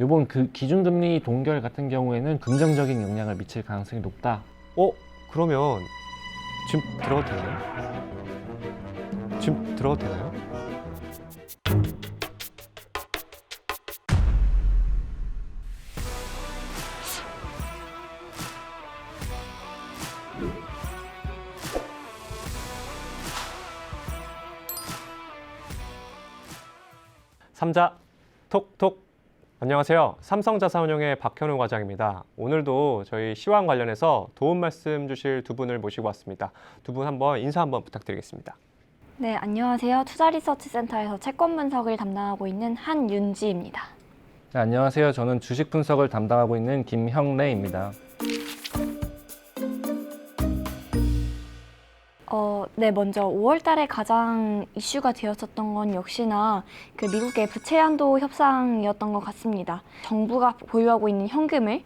이번 그 기준금리 동결 같은 경우에는 긍정적인 영향을 미칠 가능성이 높다. 어? 그러면 지금 들어가도 되나요? 지금 들어가도 되나요? 삼자 톡톡 안녕하세요. 삼성자산운용의 박현우 과장입니다. 오늘도 저희 시황 관련해서 도움 말씀 주실 두 분을 모시고 왔습니다. 두 분 한번 인사 한번 부탁드리겠습니다. 네, 안녕하세요. 투자리서치센터에서 채권 분석을 담당하고 있는 한윤지입니다. 네, 안녕하세요. 저는 주식 분석을 담당하고 있는 김형래입니다. 어, 네, 먼저 5월 달에 가장 이슈가 되었었던 건 역시나 그 미국의 부채 한도 협상이었던 것 같습니다. 정부가 보유하고 있는 현금을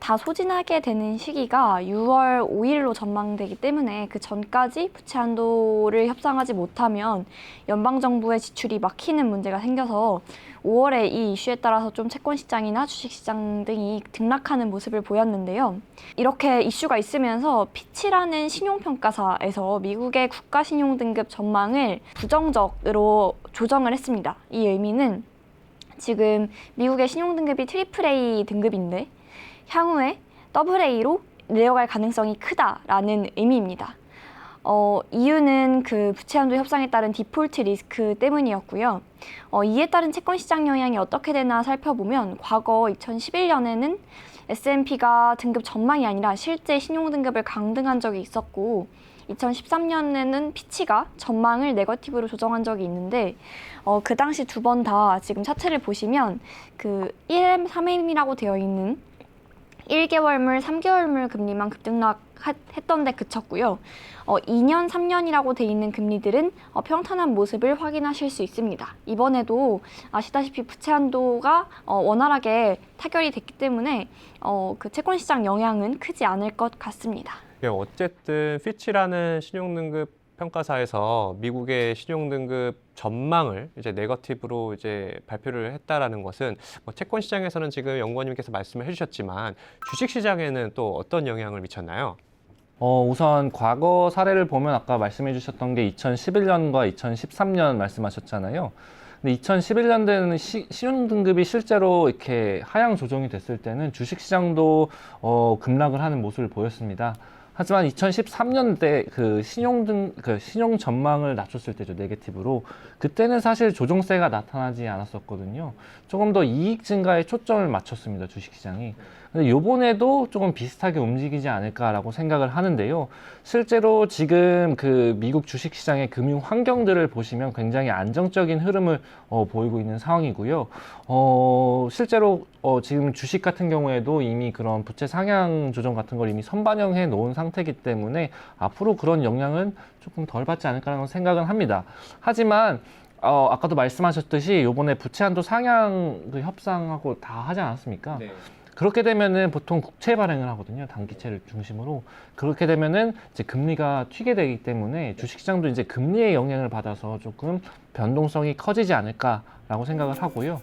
다 소진하게 되는 시기가 6월 5일로 전망되기 때문에 그 전까지 부채 한도를 협상하지 못하면 연방 정부의 지출이 막히는 문제가 생겨서 5월에 이 이슈에 따라서 좀 채권 시장이나 주식 시장 등이 등락하는 모습을 보였는데요. 이렇게 이슈가 있으면서 피치라는 신용평가사에서 미국의 국가 신용 등급 전망을 부정적으로 조정을 했습니다. 이 의미는 지금 미국의 신용 등급이 트리플 A 등급인데 향후에 더블 A로 내려갈 가능성이 크다라는 의미입니다. 어, 이유는 그 부채 한도 협상에 따른 디폴트 리스크 때문이었고요. 어, 이에 따른 채권 시장 영향이 어떻게 되나 살펴보면 과거 2011년에는 S&P가 등급 전망이 아니라 실제 신용 등급을 강등한 적이 있었고 2013년에는 피치가 전망을 네거티브로 조정한 적이 있는데 어, 그 당시 두 번 다 지금 차트를 보시면 그 1M, 3M이라고 되어 있는 1개월물, 3개월물 금리만 급등락했던 데 그쳤고요. 어, 2년, 3년이라고 돼 있는 금리들은 어, 평탄한 모습을 확인하실 수 있습니다. 이번에도 아시다시피 부채 한도가 어, 원활하게 타결이 됐기 때문에 어, 그 채권 시장 영향은 크지 않을 것 같습니다. 예, 어쨌든 피치라는 신용등급 평가사에서 미국의 신용 등급 전망을 이제 네거티브로 이제 발표를 했다라는 것은 뭐 채권 시장에서는 지금 연구원님께서 말씀을 해주셨지만 주식 시장에는 또 어떤 영향을 미쳤나요? 어, 우선 과거 사례를 보면 아까 말씀해 주셨던 게 2011년과 2013년 말씀하셨잖아요. 근데 2011년도에는 시, 신용등급이 실제로 이렇게 하향 조정이 됐을 때는 주식시장도 어, 급락을 하는 모습을 보였습니다. 하지만 2013년대 그 신용등 그 신용 전망을 낮췄을 때죠 네게티브로 그때는 사실 조정세가 나타나지 않았었거든요. 조금 더 이익 증가에 초점을 맞췄습니다 주식시장이. 근데 요번에도 조금 비슷하게 움직이지 않을까라고 생각을 하는데요. 실제로 지금 그 미국 주식시장의 금융 환경들을 보시면 굉장히 안정적인 흐름을 어, 보이고 있는 상황이고요. 어, 실제로 어, 지금 주식 같은 경우에도 이미 그런 부채 상향 조정 같은 걸 이미 선반영해 놓은 상태이기 때문에 앞으로 그런 영향은 조금 덜 받지 않을까라는 생각은 합니다. 하지만 어, 아까도 말씀하셨듯이 요번에 부채 한도 상향 그 협상하고 다 하지 않았습니까? 그렇게 되면은 보통 국채 발행을 하거든요. 단기채를 중심으로. 그렇게 되면은 이제 금리가 튀게 되기 때문에 주식시장도 이제 금리의 영향을 받아서 조금 변동성이 커지지 않을까라고 생각을 하고요.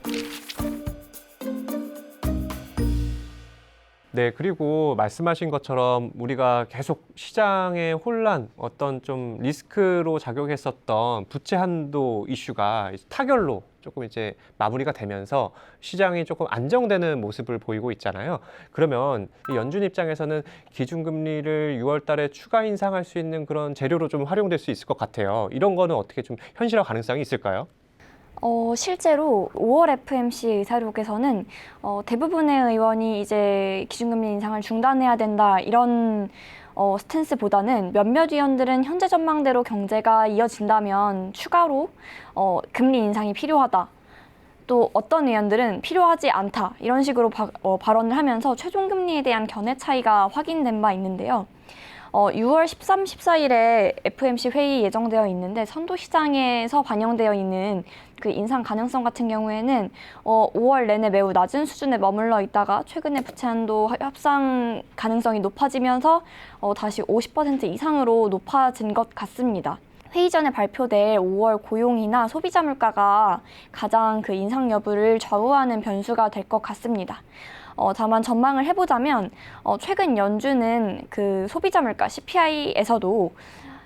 네, 그리고 말씀하신 것처럼 우리가 계속 시장의 혼란, 어떤 좀 리스크로 작용했었던 부채 한도 이슈가 타결로 조금 이제 마무리가 되면서 시장이 조금 안정되는 모습을 보이고 있잖아요. 그러면 이 연준 입장에서는 기준금리를 6월 달에 추가 인상할 수 있는 그런 재료로 좀 활용될 수 있을 것 같아요. 이런 거는 어떻게 좀 현실화 가능성이 있을까요? 어, 실제로 5월 FMC 의사록에서는 어, 대부분의 의원이 이제 기준금리 인상을 중단해야 된다 이런 어, 스탠스보다는 몇몇 의원들은 현재 전망대로 경제가 이어진다면 추가로 어, 금리 인상이 필요하다. 또 어떤 의원들은 필요하지 않다 이런 식으로 바, 어, 발언을 하면서 최종 금리에 대한 견해 차이가 확인된 바 있는데요. 어, 6월 13, 14일에 FMC 회의 예정되어 있는데 선도 시장에서 반영되어 있는 그 인상 가능성 같은 경우에는 어, 5월 내내 매우 낮은 수준에 머물러 있다가 최근에 부채 한도 협상 가능성이 높아지면서 어, 다시 50% 이상으로 높아진 것 같습니다. 회의 전에 발표될 5월 고용이나 소비자 물가가 가장 그 인상 여부를 좌우하는 변수가 될 것 같습니다. 어, 다만 전망을 해보자면 어, 최근 연준은 그 소비자 물가 CPI에서도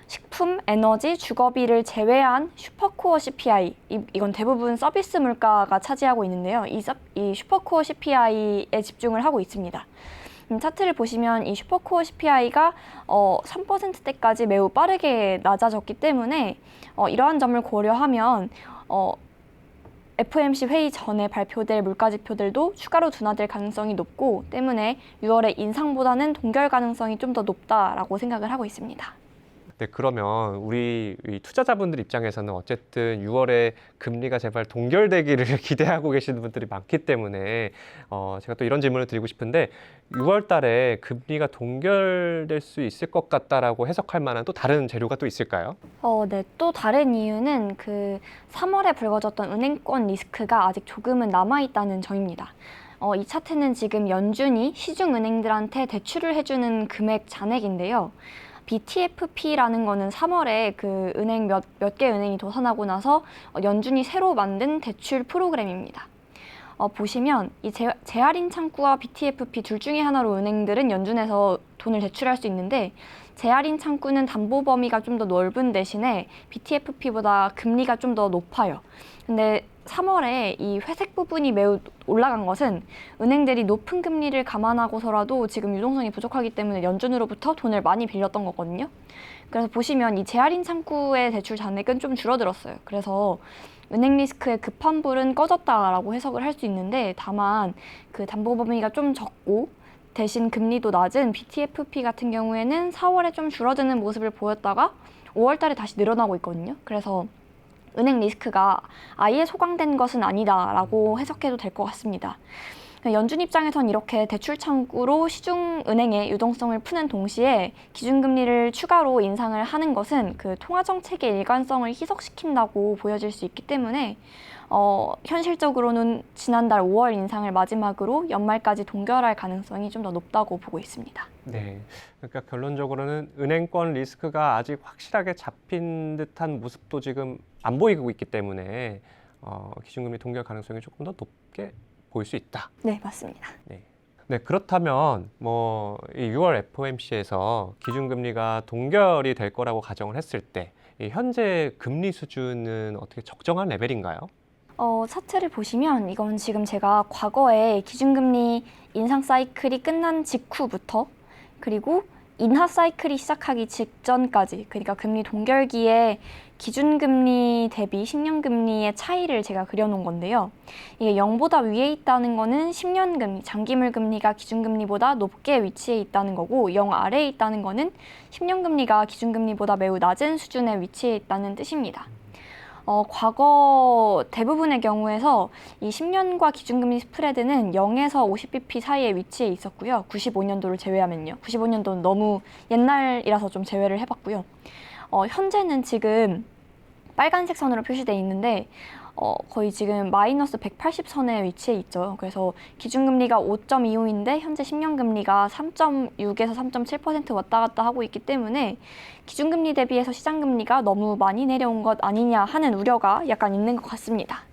식품, 에너지, 주거비를 제외한 슈퍼코어 CPI 이, 이건 대부분 서비스 물가가 차지하고 있는데요. 이, 서- 이 슈퍼코어 CPI에 집중을 하고 있습니다. 음, 차트를 보시면 이 슈퍼코어 CPI가 어, 3%대까지 매우 빠르게 낮아졌기 때문에 어, 이러한 점을 고려하면 어, FOMC 회의 전에 발표될 물가 지표들도 추가로 둔화될 가능성이 높고 때문에 6월의 인상보다는 동결 가능성이 좀 더 높다라고 생각을 하고 있습니다. 네, 그러면 우리 이 투자자분들 입장에서는 어쨌든 6월에 금리가 제발 동결되기를 기대하고 계시는 분들이 많기 때문에 어, 제가 또 이런 질문을 드리고 싶은데 6월 달에 금리가 동결될 수 있을 것 같다라고 해석할 만한 또 다른 재료가 또 있을까요? 어, 네. 또 다른 이유는 그 3월에 불거졌던 은행권 리스크가 아직 조금은 남아있다는 점입니다. 어, 이 차트는 연준이 시중은행들한테 대출을 해주는 금액 잔액인데요. BTFP라는 거는 3월에 그 은행 몇, 몇 개 은행이 도산하고 나서 어, 연준이 새로 만든 대출 프로그램입니다. 어, 보시면 이 재, 재할인 창구와 BTFP 둘 중에 하나로 은행들은 연준에서 돈을 대출할 수 있는데 재할인 창구는 담보 범위가 좀 더 넓은 대신에 BTFP보다 금리가 좀 더 높아요. 근데 3월에 이 회색 부분이 매우 올라간 것은 은행들이 높은 금리를 감안하고서라도 지금 유동성이 부족하기 때문에 연준으로부터 돈을 많이 빌렸던 거거든요. 그래서 보시면 이 재할인 창구의 대출 잔액은 좀 줄어들었어요. 그래서 은행 리스크의 급한 불은 꺼졌다라고 해석을 할 수 있는데 다만 그 담보 범위가 좀 적고 대신 금리도 낮은 BTFP 같은 경우에는 4월에 좀 줄어드는 모습을 보였다가 5월 달에 다시 늘어나고 있거든요. 그래서 은행 리스크가 아예 소강된 것은 아니다라고 해석해도 될 것 같습니다. 연준 입장에선 이렇게 대출 창구로 시중 은행의 유동성을 푸는 동시에 기준금리를 추가로 인상을 하는 것은 그 통화 정책의 일관성을 희석시킨다고 보여질 수 있기 때문에 어, 현실적으로는 지난달 5월 인상을 마지막으로 연말까지 동결할 가능성이 좀 더 높다고 보고 있습니다. 네. 그러니까 결론적으로는 은행권 리스크가 아직 확실하게 잡힌 듯한 모습도 지금 안 보이고 있기 때문에 어, 기준금리 동결 가능성이 조금 더 높게 보일 수 있다. 네, 맞습니다. 네, 그렇다면 뭐 이 6월 FOMC에서 기준금리가 동결이 될 거라고 가정을 했을 때 이 현재 금리 수준은 어떻게 적정한 레벨인가요? 어, 차트를 보시면 이건 지금 제가 과거에 기준금리 인상 사이클이 끝난 직후부터 그리고 인하 사이클이 시작하기 직전까지 그러니까 금리 동결기에 기준금리 대비 10년금리의 차이를 제가 그려놓은 건데요. 이게 0보다 위에 있다는 거는 10년금리, 장기물금리가 기준금리보다 높게 위치해 있다는 거고 0 아래에 있다는 거는 10년금리가 기준금리보다 매우 낮은 수준에 위치해 있다는 뜻입니다. 어, 과거 대부분의 경우에서 이 10년과 기준금리 스프레드는 0에서 50bp 사이에 위치해 있었고요. 95년도를 제외하면요. 95년도는 너무 옛날이라서 좀 제외를 해봤고요. 어, 현재는 지금 빨간색 선으로 표시되어 있는데 어, 거의 지금 마이너스 180선에 위치해 있죠. 그래서 기준금리가 5.25인데 현재 10년 금리가 3.6에서 3.7% 왔다 갔다 하고 있기 때문에 기준금리 대비해서 시장금리가 너무 많이 내려온 것 아니냐 하는 우려가 약간 있는 것 같습니다.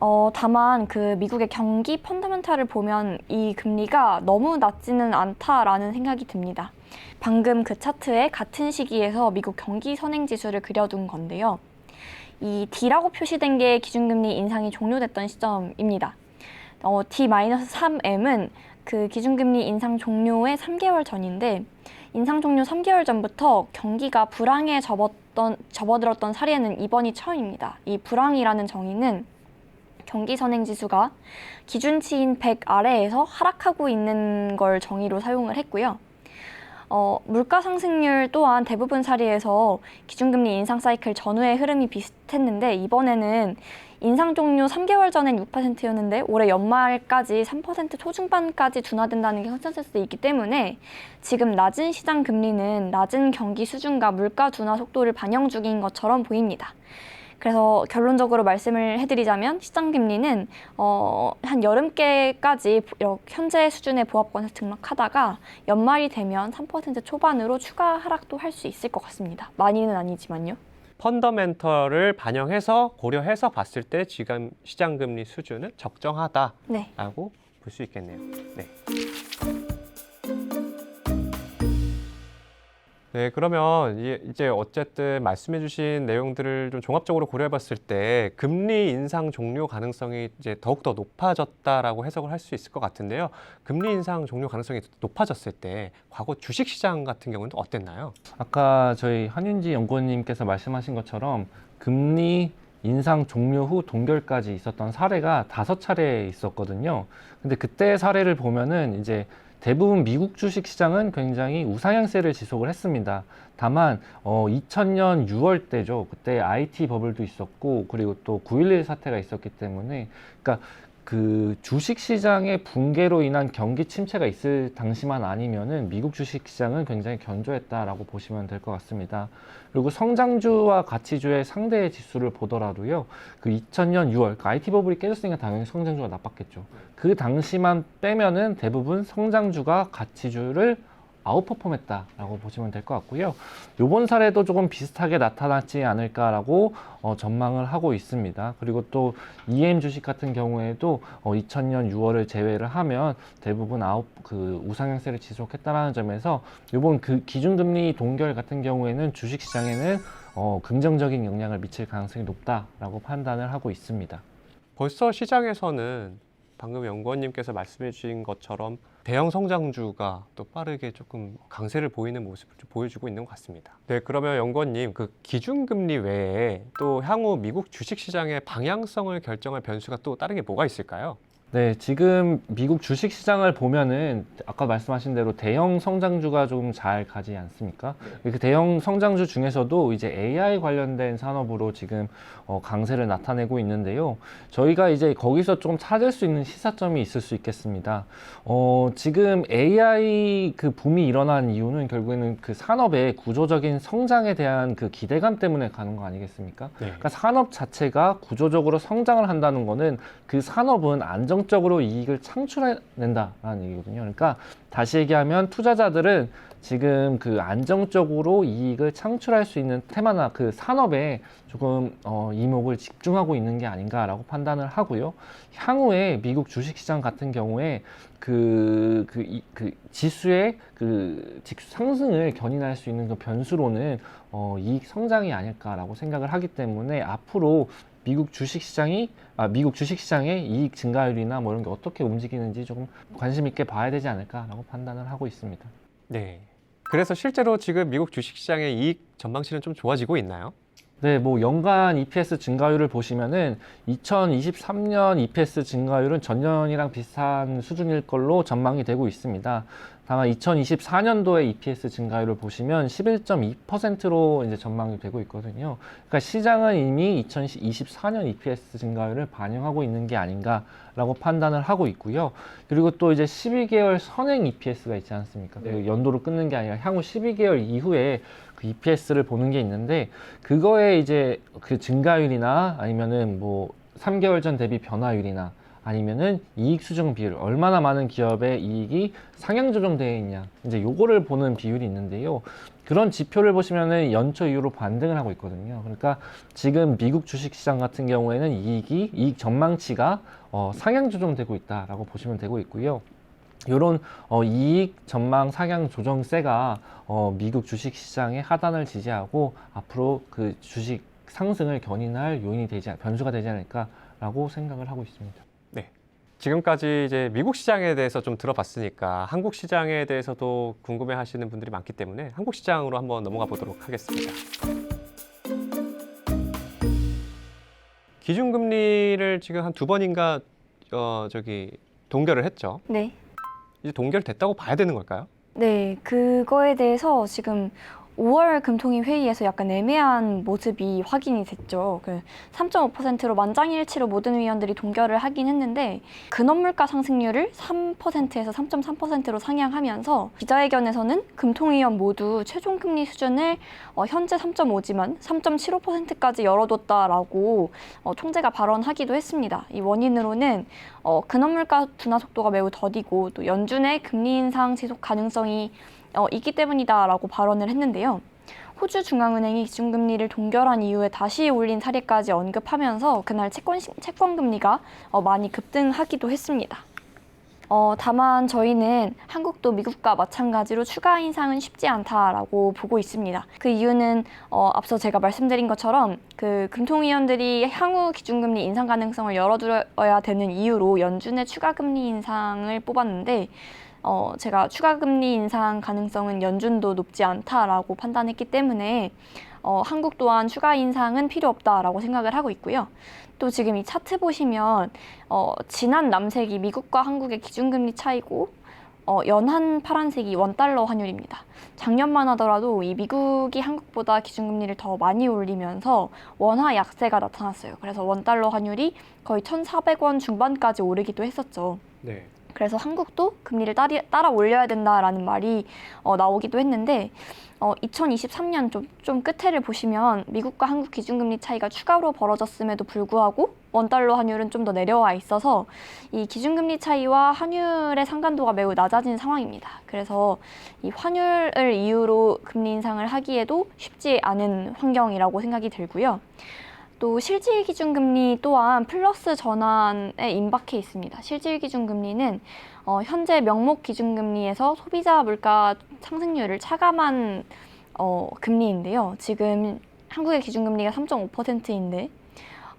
어, 다만 그 미국의 경기 펀더멘탈을 보면 이 금리가 너무 낮지는 않다라는 생각이 듭니다. 방금 그 차트에 같은 시기에서 미국 경기 선행 지수를 그려둔 건데요. 이 D라고 표시된 게 기준금리 인상이 종료됐던 시점입니다. 어, D-3M은 그 기준금리 인상 종료의 3개월 전인데 인상 종료 3개월 전부터 경기가 불황에 접었던, 접어들었던 사례는 이번이 처음입니다. 이 불황이라는 정의는 경기 선행 지수가 기준치인 100 아래에서 하락하고 있는 걸 정의로 사용을 했고요. 어, 물가 상승률 또한 대부분 사례에서 기준금리 인상 사이클 전후의 흐름이 비슷했는데 이번에는 인상 종료 3개월 전엔 6%였는데 올해 연말까지 3% 초중반까지 둔화된다는 게 컨센서스이기 때문에 지금 낮은 시장 금리는 낮은 경기 수준과 물가 둔화 속도를 반영 중인 것처럼 보입니다. 그래서 결론적으로 말씀을 해드리자면 시장 금리는 어, 한 여름께까지 현재 수준의 보합권에서 등락하다가 연말이 되면 3% 초반으로 추가 하락도 할 수 있을 것 같습니다. 많이는 아니지만요. 펀더멘털을 반영해서 고려해서 봤을 때 지금 시장 금리 수준은 적정하다라고 네. 볼수 있겠네요. 네. 네, 그러면 이- 이제 어쨌든 말씀해 주신 내용들을 좀 종합적으로 고려해 봤을 때 금리 인상 종료 가능성이 이제 더욱 더 높아졌다라고 해석을 할 수 있을 것 같은데요. 금리 인상 종료 가능성이 높아졌을 때 과거 주식 시장 같은 경우는 어땠나요? 아까 저희 한윤지 연구원님께서 말씀하신 것처럼 금리 인상 종료 후 동결까지 있었던 사례가 다섯 차례 있었거든요. 근데 그때 사례를 보면은 이제 대부분 미국 주식 시장은 굉장히 우상향세를 지속을 했습니다. 다만 어 2000년 6월 때죠. 그때 IT 버블도 있었고 그리고 또 9.11 사태가 있었기 때문에 그러니까 그 주식 시장의 붕괴로 인한 경기 침체가 있을 당시만 아니면은 미국 주식 시장은 굉장히 견조했다라고 보시면 될 것 같습니다. 그리고 성장주와 가치주의 상대 지수를 보더라도요, 그 2000년 6월, 그 IT 버블이 깨졌으니까 당연히 성장주가 나빴겠죠. 그 당시만 빼면은 대부분 성장주가 가치주를 아웃퍼폼했다라고 보시면 될 것 같고요. 요번 사례도 조금 비슷하게 나타났지 않을까라고 어, 전망을 하고 있습니다. 그리고 또 EM 주식 같은 경우에도 어, 2000년 6월을 제외를 하면 대부분 아웃 그 우상향세를 지속했다라는 점에서 이번 그 기준금리 동결 같은 경우에는 주식 시장에는 어, 긍정적인 영향을 미칠 가능성이 높다라고 판단을 하고 있습니다. 벌써 시장에서는 방금 연구원님께서 말씀해 주신 것처럼 대형 성장주가 또 빠르게 조금 강세를 보이는 모습을 좀 보여주고 있는 것 같습니다. 네, 그러면 연구원님 그 기준금리 외에 또 향후 미국 주식시장의 방향성을 결정할 변수가 또 다른 게 뭐가 있을까요? 네, 지금 미국 주식 시장을 보면은 아까 말씀하신 대로 대형 성장주가 좀 잘 가지 않습니까? 그 대형 성장주 중에서도 이제 AI 관련된 산업으로 지금 어, 강세를 나타내고 있는데요. 저희가 이제 거기서 좀 찾을 수 있는 시사점이 있을 수 있겠습니다. 어, 지금 AI 그 붐이 일어난 이유는 결국에는 그 산업의 구조적인 성장에 대한 그 기대감 때문에 가는 거 아니겠습니까? 네. 그러니까 산업 자체가 구조적으로 성장을 한다는 거는 그 산업은 안정 적으로 이익을 창출해낸다라는 얘기거든요. 그러니까 다시 얘기하면 투자자들은 지금 그 안정적으로 이익을 창출할 수 있는 테마나 그 산업에 조금 어, 이목을 집중하고 있는 게 아닌가라고 판단을 하고요. 향후에 미국 주식시장 같은 경우에 그, 그, 이- 그 지수의 그 상승을 견인할 수 있는 그 변수로는 어, 이익 성장이 아닐까라고 생각을 하기 때문에 앞으로 미국 주식시장이 아, 미국 주식시장의 이익 증가율이나 뭐 이런 게 어떻게 움직이는지 조금 관심 있게 봐야 되지 않을까라고 판단을 하고 있습니다. 네. 그래서 실제로 지금 미국 주식시장의 이익 전망치는 좀 좋아지고 있나요? 네, 뭐 연간 EPS 증가율을 보시면은 2023년 EPS 증가율은 전년이랑 비슷한 수준일 걸로 전망이 되고 있습니다. 다만 2024년도에 EPS 증가율을 보시면 11.2%로 이제 전망이 되고 있거든요. 그러니까 시장은 이미 2024년 EPS 증가율을 반영하고 있는 게 아닌가라고 판단을 하고 있고요. 그리고 또 이제 12개월 선행 EPS가 있지 않습니까? 그 연도로 끊는 게 아니라 향후 12개월 이후에 그 EPS를 보는 게 있는데 그거에 이제 그 증가율이나 아니면은 뭐 3개월 전 대비 변화율이나 아니면은 이익 수정 비율 얼마나 많은 기업의 이익이 상향 조정되어 있냐. 이제 요거를 보는 비율이 있는데요. 그런 지표를 보시면은 연초 이후로 반등을 하고 있거든요. 그러니까 지금 미국 주식 시장 같은 경우에는 이익이 이익 전망치가 어, 상향 조정되고 있다라고 보시면 되고 있고요. 이런 어, 이익 전망 상향 조정세가 어, 미국 주식 시장의 하단을 지지하고 앞으로 그 주식 상승을 견인할 요인이 되지 않- 변수가 되지 않을까라고 생각을 하고 있습니다. 지금까지 이제 미국 시장에 대해서 좀 들어봤으니까 한국 시장에 대해서도 궁금해 하시는 분들이 많기 때문에 한국 시장으로 한번 넘어가 보도록 하겠습니다. 기준금리를 지금 한 두 번인가 어, 저기 동결을 했죠. 네. 이제 동결됐다고 봐야 되는 걸까요? 네, 그거에 대해서 지금 5월 금통위 회의에서 약간 애매한 모습이 확인이 됐죠. 그 3.5%로 만장일치로 모든 위원들이 동결을 하긴 했는데 근원물가 상승률을 3%에서 3.3%로 상향하면서 기자회견에서는 금통위원 모두 최종 금리 수준을 어, 현재 3.5지만 3.75%까지 열어뒀다라고 어, 총재가 발언하기도 했습니다. 이 원인으로는 어, 근원물가 둔화 속도가 매우 더디고 또 연준의 금리 인상 지속 가능성이 어, 있기 때문이다라고 발언을 했는데요. 호주 중앙은행이 기준금리를 동결한 이후에 다시 올린 사례까지 언급하면서 그날 채권, 채권 금리가 어, 많이 급등하기도 했습니다. 어, 다만 저희는 한국도 미국과 마찬가지로 추가 인상은 쉽지 않다라고 보고 있습니다. 그 이유는 어, 앞서 제가 말씀드린 것처럼 그 금통위원들이 향후 기준금리 인상 가능성을 열어두어야 되는 이유로 연준의 추가 금리 인상을 뽑았는데 어, 제가 추가 금리 인상 가능성은 연준도 높지 않다라고 판단했기 때문에 어, 한국 또한 추가 인상은 필요 없다라고 생각을 하고 있고요. 또 지금 이 차트 보시면 어, 진한 남색이 미국과 한국의 기준금리 차이고 어, 연한 파란색이 원달러 환율입니다. 작년만 하더라도 이 미국이 한국보다 기준금리를 더 많이 올리면서 원화 약세가 나타났어요. 그래서 원달러 환율이 거의 1,400원 중반까지 오르기도 했었죠. 네. 그래서 한국도 금리를 따리, 따라 올려야 된다라는 말이 어, 나오기도 했는데 어, 2023년 좀, 좀 끝에를 보시면 미국과 한국 기준금리 차이가 추가로 벌어졌음에도 불구하고 원달러 환율은 좀 더 내려와 있어서 이 기준금리 차이와 환율의 상관도가 매우 낮아진 상황입니다. 그래서 이 환율을 이유로 금리 인상을 하기에도 쉽지 않은 환경이라고 생각이 들고요. 또 실질 기준 금리 또한 플러스 전환에 임박해 있습니다. 실질 기준 금리는 어, 현재 명목 기준 금리에서 소비자 물가 상승률을 차감한 어, 금리인데요. 지금 한국의 기준 금리가 3.5%인데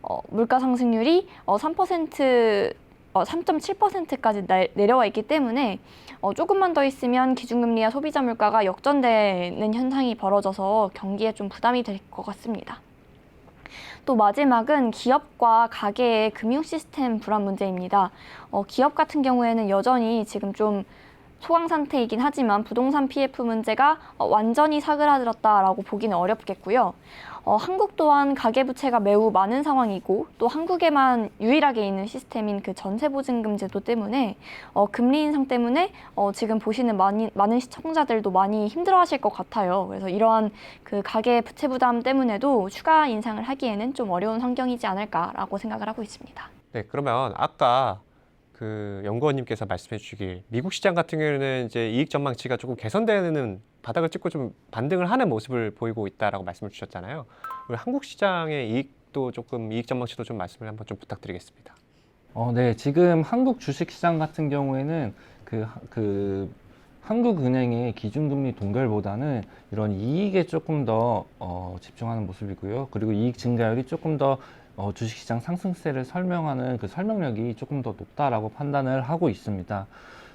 어, 물가 상승률이 어, 3% 어, 3.7%까지 내려와 있기 때문에 어, 조금만 더 있으면 기준금리와 소비자 물가가 역전되는 현상이 벌어져서 경기에 좀 부담이 될 것 같습니다. 또 마지막은 기업과 가계의 금융 시스템 불안 문제입니다. 어, 기업 같은 경우에는 여전히 지금 좀 소강 상태이긴 하지만 부동산 PF 문제가 어, 완전히 사그라들었다라고 보기는 어렵겠고요. 어, 한국 또한 가계부채가 매우 많은 상황이고 또 한국에만 유일하게 있는 시스템인 그 전세보증금 제도 때문에 어, 금리 인상 때문에 어, 지금 보시는 많이, 많은 시청자들도 많이 힘들어하실 것 같아요. 그래서 이러한 그 가계 부채 부담 때문에도 추가 인상을 하기에는 좀 어려운 환경이지 않을까라고 생각을 하고 있습니다. 네, 그러면 아까 그 연구원님께서 말씀해 주시길 미국 시장 같은 경우에는 이제 이익 전망치가 조금 개선되는 바닥을 찍고 좀 반등을 하는 모습을 보이고 있다라고 말씀을 주셨잖아요. 우리 한국 시장의 이익도 조금 이익 전망치도 좀 말씀을 한번 좀 부탁드리겠습니다. 어, 네. 지금 한국 주식 시장 같은 경우에는 그, 그 한국은행의 기준금리 동결보다는 이런 이익에 조금 더 어, 집중하는 모습이고요. 그리고 이익 증가율이 조금 더 어, 주식시장 상승세를 설명하는 그 설명력이 조금 더 높다라고 판단을 하고 있습니다.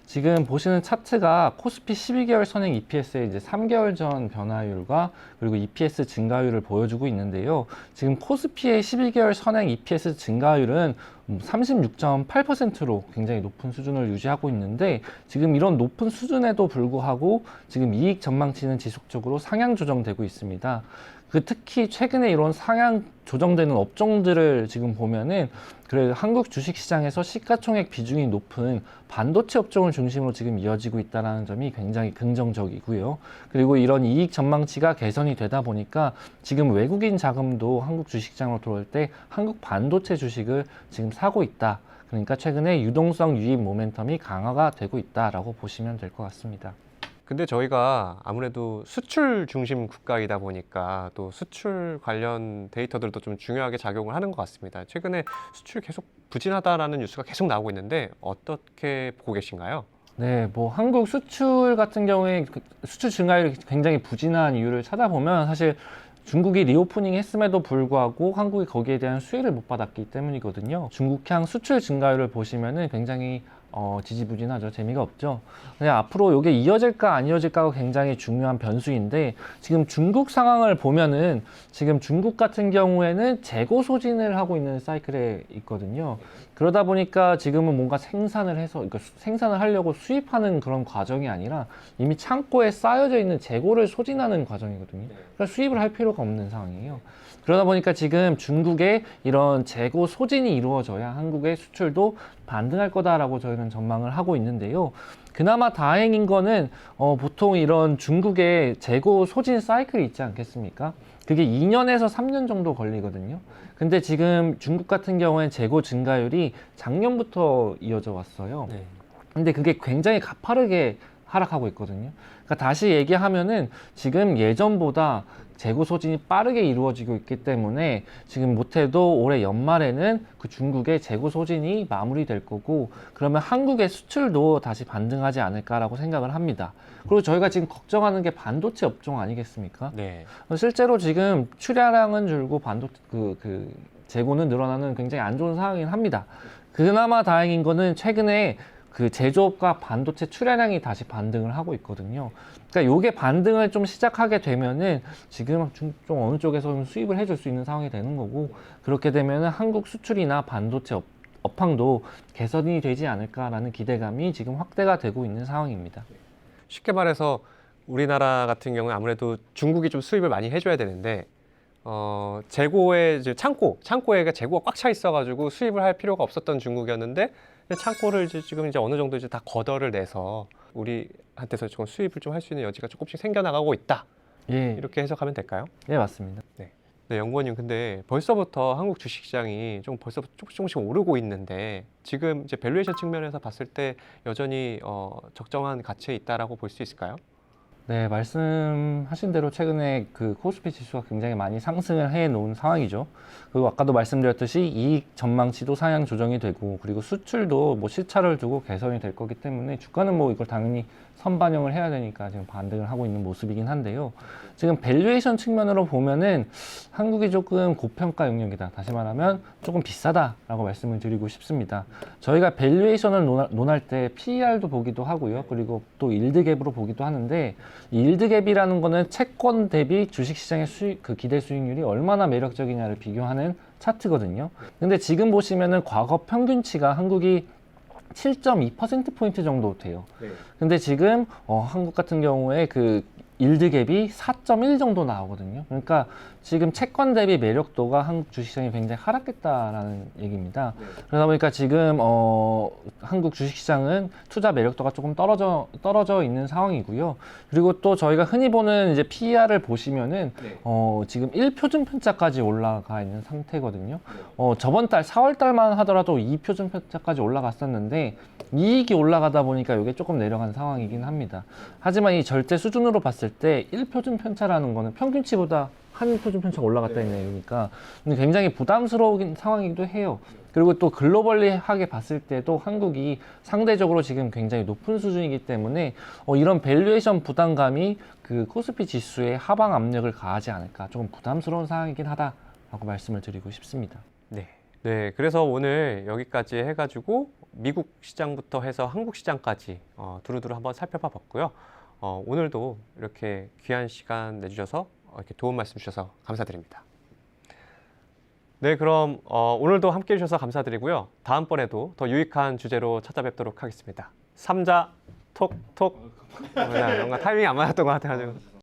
지금 보시는 차트가 코스피 12개월 선행 EPS의 이제 3개월 전 변화율과 그리고 EPS 증가율을 보여주고 있는데요. 지금 코스피의 12개월 선행 EPS 증가율은 36.8%로 굉장히 높은 수준을 유지하고 있는데 지금 이런 높은 수준에도 불구하고 지금 이익 전망치는 지속적으로 상향 조정되고 있습니다. 그 특히 최근에 이런 상향 조정되는 업종들을 지금 보면은 그래 한국 주식 시장에서 시가총액 비중이 높은 반도체 업종을 중심으로 지금 이어지고 있다는 점이 굉장히 긍정적이고요. 그리고 이런 이익 전망치가 개선이 되다 보니까 지금 외국인 자금도 한국 주식시장으로 들어올 때 한국 반도체 주식을 지금 사고 있다. 그러니까 최근에 유동성 유입 모멘텀이 강화가 되고 있다라고 보시면 될 것 같습니다. 근데 저희가 아무래도 수출 중심 국가이다 보니까 또 수출 관련 데이터들도 좀 중요하게 작용을 하는 것 같습니다. 최근에 수출 계속 부진하다라는 뉴스가 계속 나오고 있는데 어떻게 보고 계신가요? 네, 뭐 한국 수출 같은 경우에 그 수출 증가율이 굉장히 부진한 이유를 찾아보면 사실 중국이 리오프닝 했음에도 불구하고 한국이 거기에 대한 수혜를 못 받았기 때문이거든요. 중국향 수출 증가율을 보시면은 굉장히 어, 지지부진하죠. 재미가 없죠. 근데 앞으로 이게 이어질까 안 이어질까가 굉장히 중요한 변수인데 지금 중국 상황을 보면은 지금 중국 같은 경우에는 재고 소진을 하고 있는 사이클에 있거든요. 그러다 보니까 지금은 뭔가 생산을 해서 그러니까 수- 생산을 하려고 수입하는 그런 과정이 아니라 이미 창고에 쌓여져 있는 재고를 소진하는 과정이거든요. 그러니까 수입을 할 필요가 없는 상황이에요. 그러다 보니까 지금 중국의 이런 재고 소진이 이루어져야 한국의 수출도 반등할 거다라고 저희는 전망을 하고 있는데요. 그나마 다행인 거는 어, 보통 이런 중국의 재고 소진 사이클이 있지 않겠습니까? 그게 2년에서 3년 정도 걸리거든요. 근데 지금 중국 같은 경우엔 재고 증가율이 작년부터 이어져 왔어요. 네. 근데 그게 굉장히 가파르게 하락하고 있거든요. 그러니까 다시 얘기하면은 지금 예전보다 재고 소진이 빠르게 이루어지고 있기 때문에 지금 못해도 올해 연말에는 그 중국의 재고 소진이 마무리될 거고 그러면 한국의 수출도 다시 반등하지 않을까라고 생각을 합니다. 그리고 저희가 지금 걱정하는 게 반도체 업종 아니겠습니까? 네. 실제로 지금 출하량은 줄고 반도 그, 그 재고는 늘어나는 굉장히 안 좋은 상황이긴 합니다. 그나마 다행인 거는 최근에 그 제조업과 반도체 출하량이 다시 반등을 하고 있거든요. 그러니까 요게 반등을 좀 시작하게 되면은 지금 좀, 좀 어느 쪽에서 좀 수입을 해줄 수 있는 상황이 되는 거고 그렇게 되면은 한국 수출이나 반도체 업, 업황도 개선이 되지 않을까라는 기대감이 지금 확대가 되고 있는 상황입니다. 쉽게 말해서 우리나라 같은 경우는 아무래도 중국이 좀 수입을 많이 해줘야 되는데 어, 재고에 이제 창고 창고에 재고가 꽉 차 있어가지고 수입을 할 필요가 없었던 중국이었는데 창고를 이제 지금 이제 어느 정도 이제 다 거덜을 내서 우리한테서 조금 수입을 좀 할 수 있는 여지가 조금씩 생겨나가고 있다 예, 이렇게 해석하면 될까요? 예 맞습니다. 네, 연구원님 근데 벌써부터 한국 주식시장이 좀 벌써 조금씩 조금씩 오르고 있는데 지금 이제 밸류에이션 측면에서 봤을 때 여전히 어, 적정한 가치에 있다라고 볼 수 있을까요? 네, 말씀하신 대로 최근에 그 코스피 지수가 굉장히 많이 상승을 해 놓은 상황이죠. 그리고 아까도 말씀드렸듯이 이익 전망치도 상향 조정이 되고 그리고 수출도 뭐 시차를 두고 개선이 될 거기 때문에 주가는 뭐 이걸 당연히 선반영을 해야 되니까 지금 반등을 하고 있는 모습이긴 한데요. 지금 밸류에이션 측면으로 보면은 한국이 조금 고평가 영역이다. 다시 말하면 조금 비싸다라고 말씀을 드리고 싶습니다. 저희가 밸류에이션을 논할, 때 PER도 보기도 하고요. 그리고 또 일드갭으로 보기도 하는데 이 일드갭이라는 거는 채권 대비 주식시장의 수익, 그 기대 수익률이 얼마나 매력적이냐를 비교하는 차트거든요. 근데 지금 보시면은 과거 평균치가 한국이 7.2%포인트 정도 돼요. 근데 지금 어, 한국 같은 경우에 그 일드갭이 4.1 정도 나오거든요. 그러니까 지금 채권 대비 매력도가 한국 주식시장이 굉장히 하락했다라는 얘기입니다. 그러다 보니까 지금 어, 한국 주식시장은 투자 매력도가 조금 떨어져 떨어져 있는 상황이고요. 그리고 또 저희가 흔히 보는 이제 PER을 보시면은 어, 지금 1표준편차까지 올라가 있는 상태거든요. 어, 저번 달 4월 달만 하더라도 2표준편차까지 올라갔었는데 이익이 올라가다 보니까 이게 조금 내려간 상황이긴 합니다. 하지만 이 절대 수준으로 봤을 때 1표준 편차라는 거는 평균치보다 한 표준 편차가 올라갔다 있는 얘기니까 굉장히 부담스러운 상황이기도 해요. 그리고 또 글로벌리하게 봤을 때도 한국이 상대적으로 지금 굉장히 높은 수준이기 때문에 어, 이런 밸류에이션 부담감이 그 코스피 지수에 하방 압력을 가하지 않을까 조금 부담스러운 상황이긴 하다라고 말씀을 드리고 싶습니다. 네. 네, 그래서 오늘 여기까지 해가지고 미국 시장부터 해서 한국 시장까지 어, 두루두루 한번 살펴봐 봤고요. 어, 오늘도 이렇게 귀한 시간 내주셔서 어, 이렇게 도움 말씀 주셔서 감사드립니다. 네, 그럼 어, 오늘도 함께 해주셔서 감사드리고요. 다음번에도 더 유익한 주제로 찾아뵙도록 하겠습니다. 삼자 톡톡. 뭔가 타이밍이 안 맞았던 것 같아가지고.